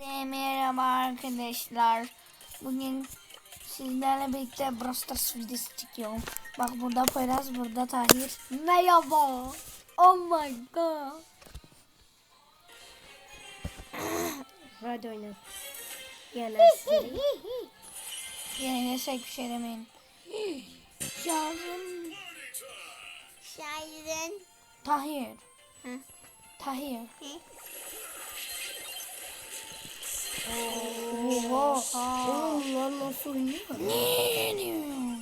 Herkese Merhaba arkadaşlar. Bugün sizlerle birlikte Brawl Stars videosu çekiyorum. Bak burada Poyraz, burada Tahir. Merhaba. Oh my god. Hadi oynat. Yenersin. Yenilirsek bir şey demeyin. Şarjım. Şairin. Tahir. Hı. Tahir. Hı. Oha. Oğlum lan nasıl oynuyor? Ne yeniyor?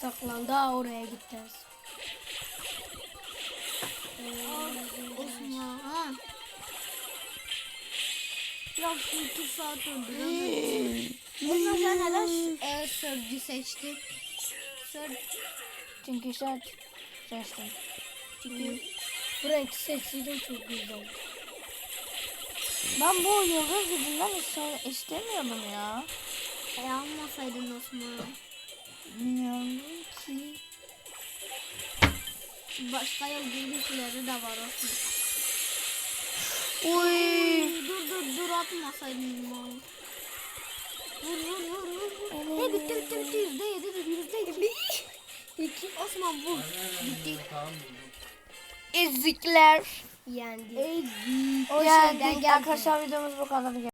Saklandı ha oraya gideceğiz. Osman. Ya şu iki saat öldüremedim. Osman sen neden e, sörcü seçtin? Sör, Çünkü sen seçtin. Çünkü Frank sesleri çok güzel. Ben bu yıldız yüzünden iste- istemiyordum ya. e, almasaydın Osman. Bilmiyorum ki. Başka girişleri de var Osman. Uy. Dur dur dur atmasaydın mal. Vur vur vur vur. vur. Ne bitti bitti bitti yüzde yedi yüzde iki. İki Osman vur. Bitti. Ezikler. Yendi. Ey O Yani şeyden geldi. arkadaşlar videomuz bu kadar.